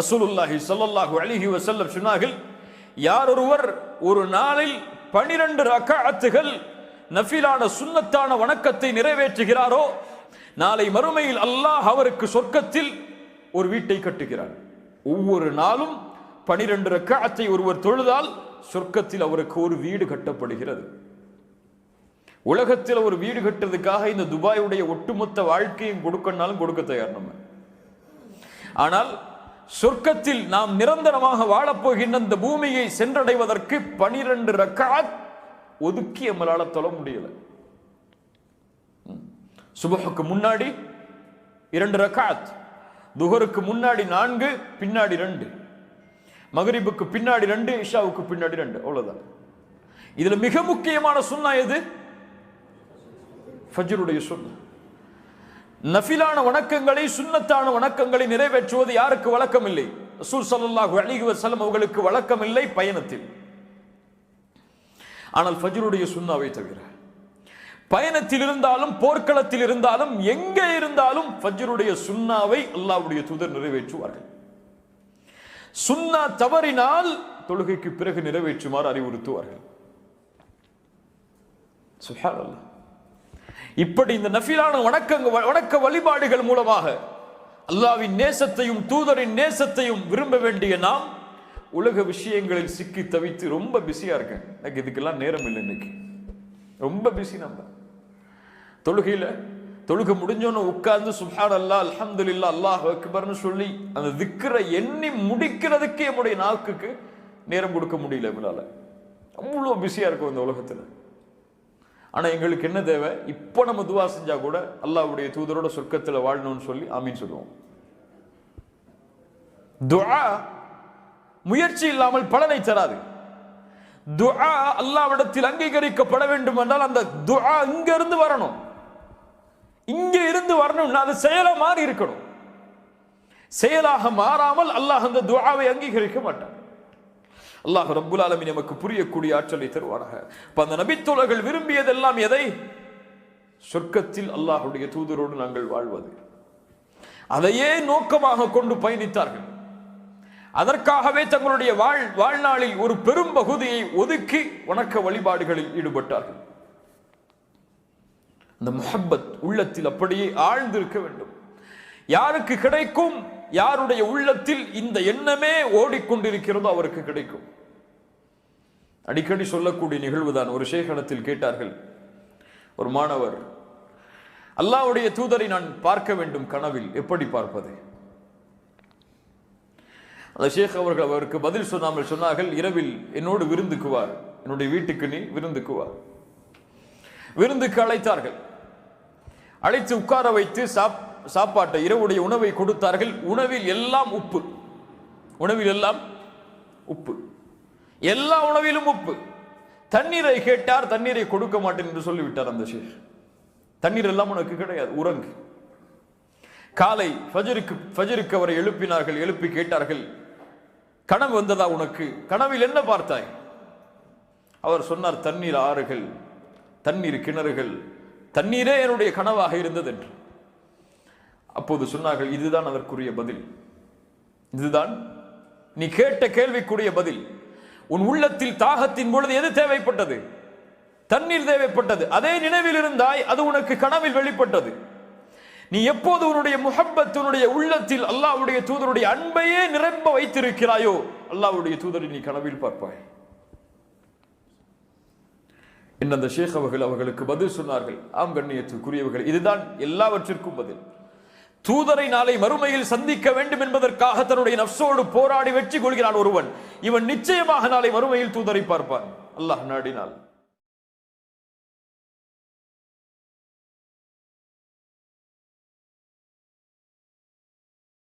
ரசூலுல்லாஹி ஸல்லல்லாஹு அலைஹி வஸல்லம் சொன்னார்கள் யார் ஒருவர் ஒரு நாளில் பனிரெண்டு ரக்காத்துகள் நஃபிலான சுன்னத்தான வணக்கத்தை நிறைவேற்றுகிறாரோ நாளை மறுமையில் அல்லாஹ் அவருக்கு சொர்க்கத்தில் ஒரு வீட்டை கட்டுகிறார். ஒவ்வொரு நாளும் பனிரெண்டு ரக்காத்தை ஒருவர் தொழுதால் சொர்க்கத்தில் அவருக்கு ஒரு வீடு கட்டப்படுகிறது. உலகத்தில் ஒரு வீடு கட்டுறதுக்காக இந்த துபாயுடைய ஒட்டுமொத்த வாழ்க்கையும் கொடுக்கனாலும் கொடுக்க தயார் நம்ம. ஆனால் சொர்க்கத்தில் நாம் நிரந்தரமாக வாழப்போகின்ற இந்த பூமியை சென்றடைவதற்கு பனிரெண்டு ரக்காத் ஒதுக்கி நம்மளால தொழ முடியல. சுபகுக்கு முன்னாடி இரண்டு ரக்காத் துஹருக்கு முன்னாடி நான்கு பின்னாடி ரெண்டு. மகரிபுக்கு பின்னாடி ரெண்டு இஷாவுக்கு பின்னாடி ரெண்டு. அவ்வளவுதான். இதுல மிக முக்கியமான சுண்ணா எது? ஃபஜ்ருடைய சுண்ணா நஃபிலான வணக்கங்களை சுண்ணத்தான வணக்கங்களை நிறைவேற்றுவது யாருக்கு வழக்கம் இல்லை ரசூல் சல்லாஹு அலிஹி வசலம் அவர்களுக்கு வழக்கம் இல்லை பயணத்தில். ஆனால் ஃபஜ்ருடைய சுண்ணாவை தவிர. பயணத்தில் இருந்தாலும் போர்க்களத்தில் இருந்தாலும் எங்கே இருந்தாலும் ஃபஜ்ருடைய சுன்னாவை அல்லாஹ்வுடைய தூதர் நிறைவேற்றுவார்கள். சுன்னா தவறினால் தொழுகைக்கு பிறகு நிறைவேற்றுமாறு அறிவுறுத்துவார்கள். சுப்ஹானல்லாஹ் இப்படி இந்த நஃபிலான வணக்கங்க வணக்க வழிபாடுகள் மூலமாக அல்லாவின் நேசத்தையும் தூதரின் நேசத்தையும் விரும்ப வேண்டிய நாம் உலக விஷயங்களில் சிக்கி தவித்து ரொம்ப பிஸியா இருக்கேன். எனக்கு இதுக்கெல்லாம் நேரம் இல்லை இன்னைக்கு. ரொம்ப பிஸி நம்ம. தொழுகையில் தொழுகை முடிஞ்சோன்னு உட்கார்ந்து சுஹான் அல்லா அல்ஹம்துலில்லா அல்லாஹ் அக்பர்னு சொல்லி அந்த திக்கரை எண்ணி முடிக்கிறதுக்கே நம்முடைய நாக்குக்கு நேரம் கொடுக்க முடியல எங்களால அவ்வளோ பிஸியாக இருக்கும் இந்த உலகத்தில். ஆனால் எங்களுக்கு என்ன தேவை? இப்போ நம்ம துவா செஞ்சால் கூட அல்லாவுடைய தூதரோட சொர்க்கத்தில் வாழணும்னு சொல்லி ஆமின்னு சொல்லுவோம். துவா முயற்சி இல்லாமல் பலனை தராது. துஆ அல்லாவிடத்தில் அங்கீகரிக்கப்பட வேண்டும் என்றால் அந்த துஆ இங்கிருந்து வரணும். இங்கே இருந்து வரணும்னா அது செயலை மாறி இருக்கணும். செயலாக மாறாமல் அல்லாஹ் அந்த துவாவை அங்கீகரிக்க மாட்டான். அல்லாஹ் ரப்புல் ஆலமி நமக்கு புரியக்கூடிய ஆற்றலை தருவானாக. இப்போ அந்த நபித்தோழர்கள் விரும்பியதெல்லாம் எதை? சொர்க்கத்தில் அல்லாஹுடைய தூதரோடு நாங்கள் வாழ்வது. அதையே நோக்கமாக கொண்டு பயணித்தார்கள். அதற்காகவே தங்களுடைய வாழ் வாழ்நாளில் ஒரு பெரும் பகுதியை ஒதுக்கி வணக்க வழிபாடுகளில் ஈடுபட்டார்கள். அந்த முஹப்பத் உள்ளத்தில் அப்படியே ஆழ்ந்திருக்க வேண்டும். யாருக்கு கிடைக்கும்? யாருடைய உள்ளத்தில் இந்த எண்ணமே ஓடிக்கொண்டிருக்கிறதோ அவருக்கு கிடைக்கும். அடிக்கடி சொல்லக்கூடிய நிகழ்வுதான் ஒரு சேகனத்தில் கேட்டார்கள் ஒரு மாணவர் அல்லாஹ்வுடைய தூதரை நான் பார்க்க வேண்டும் கனவில் எப்படி பார்ப்பது? அந்த ஷேக் அவர்கள் அவருக்கு பதில் சொன்னாமல் சொன்னார்கள் இரவில் என்னோடு விருந்துக்குவார். என்னுடைய வீட்டுக்கு நீ விருந்துக்குவார். விருந்துக்கு அழைத்தார்கள். அழைத்து உட்கார வைத்து சாப் சாப்பாட்டை இரவுடைய உணவை கொடுத்தார்கள். உணவில் எல்லாம் உப்பு. உணவில் எல்லாம் உப்பு. எல்லா உணவிலும் உப்பு. தண்ணீரை கேட்டார் தண்ணீரை கொடுக்க மாட்டேன் என்று சொல்லிவிட்டார் அந்த ஷேக். தண்ணீர் எல்லாம் உனக்கு கிடையாது உறங்கு. காலை ஃபஜருக்கு ஃபஜருக்கு அவரை எழுப்பினார்கள் எழுப்பி கேட்டார்கள் கனவு வந்ததா உனக்கு? கனவில் என்ன பார்த்தாய்? அவர் சொன்னார் தண்ணீர் ஆறுகள் தண்ணீர் கிணறுகள் தண்ணீரே என்னுடைய கனவாக இருந்தது என்று அப்போது சொன்னார்கள் இதுதான் அதற்குரிய பதில். இதுதான் நீ கேட்ட கேள்விக்குரிய பதில். உன் உள்ளத்தில் தாகத்தின் பொழுது எது தேவைப்பட்டது? தண்ணீர் தேவைப்பட்டது. அதே நினைவில் இருந்தாய் அது உனக்கு கனவில் வெளிப்பட்டது. நீ எப்போது உன்னுடைய முகப்பத்தினுடைய உள்ளத்தில் அல்லாவுடைய தூதருடைய அன்பையே நிரம்ப வைத்திருக்கிறாயோ அல்லாவுடைய தூதரை நீ கனவில் பார்ப்பாய். என்ன அந்த ஷேக் அவர்கள் அவர்களுக்கு பதில் சொன்னார்கள். ஆம் கண்ணியத்துக்குரியவர்கள் இதுதான் எல்லாவற்றிற்கும் பதில். தூதரை நாளை மறுமையில் சந்திக்க வேண்டும் என்பதற்காக தன்னுடைய நப்சோடு போராடி வெற்றி கொள்கிறான் ஒருவன். இவன் நிச்சயமாக நாளை மறுமையில் தூதரை பார்ப்பான். அல்லாஹ் நாடினால்.